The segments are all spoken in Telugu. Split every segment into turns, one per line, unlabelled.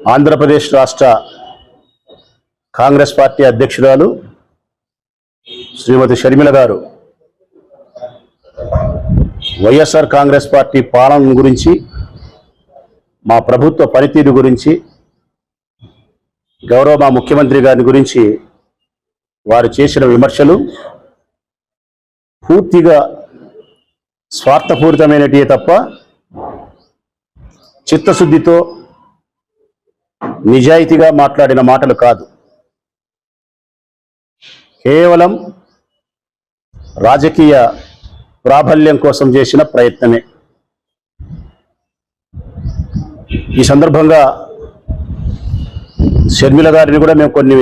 ఆంధ్రప్రదేశ్ రాష్ట్ర కాంగ్రెస్ పార్టీ అధ్యక్షురాలు శ్రీమతి షర్మిల గారు. వైఎస్ఆర్ కాంగ్రెస్ పార్టీ పాలన గురించి మా ప్రభుత్వ పనితీరు గురించి గౌరవ మా ముఖ్యమంత్రి గారి గురించి వారు చేసిన విమర్శలు పూర్తిగా స్వార్థపూరితమైనటివే తప్ప చిత్తశుద్ధితో నిజాయితీగా మాట్లాడిన మాటలు కాదు. కేవలం రాజకీయ ప్రాబల్యం కోసం చేసిన ప్రయత్నమే. ఈ సందర్భంగా షర్మిల గారిని కూడా మేము కొన్ని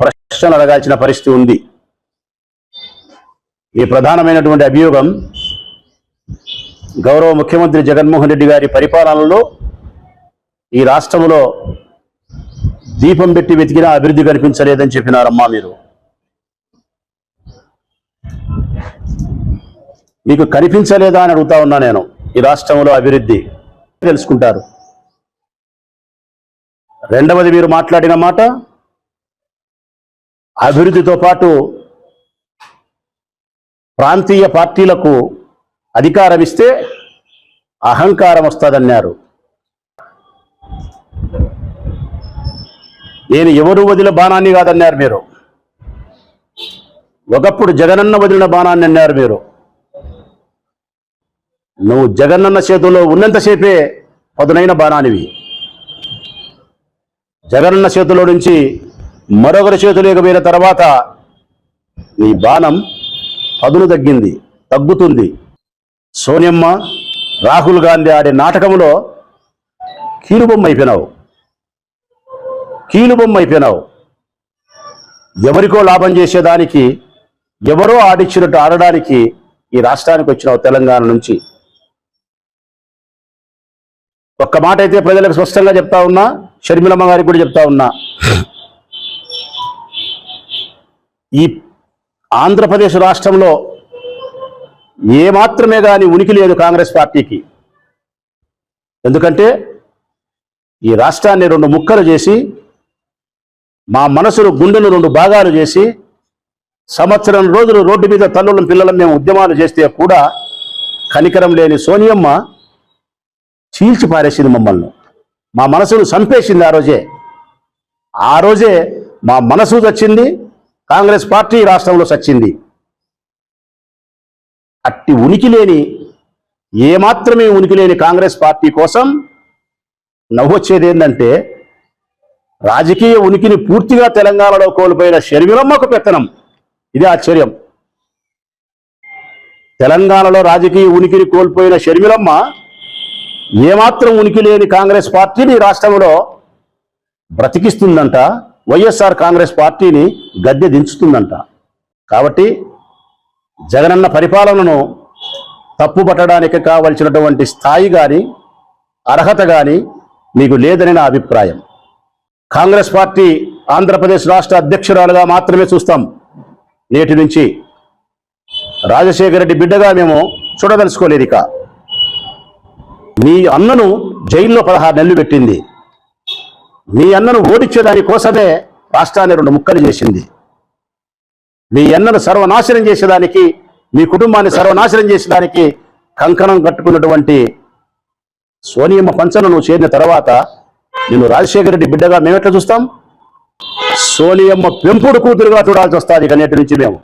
ప్రశ్నలు అడగాల్సిన పరిస్థితి ఉంది. ఈ ప్రధానమైనటువంటి అభియోగం గౌరవ ముఖ్యమంత్రి జగన్మోహన్ రెడ్డి గారి పరిపాలనలో ఈ రాష్ట్రంలో దీపం పెట్టి వెతికినా అభివృద్ధి కనిపించలేదని చెప్పినారమ్మా మీరు. మీకు కనిపించలేదా అని అడుగుతా ఉన్నా నేను. ఈ రాష్ట్రంలో అభివృద్ధి తెలుసుకుంటారు. రెండవది మీరు మాట్లాడిన మాట అభివృద్ధితో పాటు ప్రాంతీయ పార్టీలకు అధికారం ఇస్తే అహంకారం వస్తుందన్నారు. నేను ఎవరు వదిలిన బాణాన్ని కాదన్నారు మీరు. ఒకప్పుడు జగనన్న వదిలిన బాణాన్ని అన్నారు మీరు. నువ్వు జగనన్న చేతుల్లో ఉన్నంతసేపే పదునైన బాణానివి. జగనన్న చేతిలో నుంచి మరొకరి చేతులోకి పోయిన తర్వాత నీ బాణం పదును తగ్గింది తగ్గుతుంది. సోనియమ్మ రాహుల్ గాంధీ ఆడే నాటకంలో కీలుబొమ్మ అయిపోయినావు కీలుబొమ్మ అయిపోయినావు. ఎవరికో లాభం చేసేదానికి ఎవరో ఆడిచ్చినట్టు ఆడడానికి ఈ రాష్ట్రానికి వచ్చినావు తెలంగాణ నుంచి. ఒక్క మాట అయితే ప్రజలకు స్పష్టంగా చెప్తా ఉన్నా షర్మిలమ్మ గారికి కూడా చెప్తా ఉన్నా. ఈ ఆంధ్రప్రదేశ్ రాష్ట్రంలో ఏ మాత్రమే కానీ ఉనికి లేదు కాంగ్రెస్ పార్టీకి. ఎందుకంటే ఈ రాష్ట్రాన్ని రెండు ముక్కలు చేసి మా మనసును గుండెను రెండు భాగాలు చేసి సంవత్సరం రోజులు రోడ్డు మీద తల్లుల పిల్లల మేము ఉద్యమాలు చేస్తే కూడా కనికరం లేని సోనియమ్మ చీల్చి పారేసింది మమ్మల్ని. మా మనసును చంపేసింది ఆ రోజే. ఆ రోజే మా మనసు చచ్చింది కాంగ్రెస్ పార్టీ రాష్ట్రంలో చచ్చింది. అట్టి ఉనికి లేని ఏమాత్రమే ఉనికి లేని కాంగ్రెస్ పార్టీ కోసం నవ్వొచ్చేది ఏంటంటే రాజకీయ ఉనికిని పూర్తిగా తెలంగాణలో కోల్పోయిన షర్మిలమ్మకు పెత్తనం. ఇది ఆశ్చర్యం. తెలంగాణలో రాజకీయ ఉనికిని కోల్పోయిన షర్మిలమ్మ ఏమాత్రం ఉనికి లేని కాంగ్రెస్ పార్టీని రాష్ట్రంలో బ్రతికిస్తుందంట వైఎస్ఆర్ కాంగ్రెస్ పార్టీని గద్దె దించుతుందంట. కాబట్టి జగనన్న పరిపాలనను తప్పుపట్టడానికి కావలసినటువంటి స్థాయి కానీ అర్హత కానీ మీకు లేదని నా అభిప్రాయం. కాంగ్రెస్ పార్టీ ఆంధ్రప్రదేశ్ రాష్ట్ర అధ్యక్షురాలుగా మాత్రమే చూస్తాం. నేటి నుంచి రాజశేఖర రెడ్డి బిడ్డగా మేము చూడదలుచుకోలేదు ఇక. మీ అన్నను జైల్లో పదహారు నెలలు పెట్టింది. మీ అన్నను ఓడించేదాని కోసమే రాష్ట్రాన్ని రెండు ముక్కలు చేసింది. మీ అన్నను సర్వనాశనం చేసేదానికి మీ కుటుంబాన్ని సర్వనాశనం చేసేదానికి కంకణం కట్టుకున్నటువంటి సోనియమ్మ పంచను నువ్వు చేరిన తర్వాత నేను రాజశేఖర రెడ్డి బిడ్డగా మేమెట్లా చూస్తాం? సోనియమ్మ పెంపుడు కూతురుగా చూడాల్సి వస్తుంది ఇక నేటి నుంచి మేము.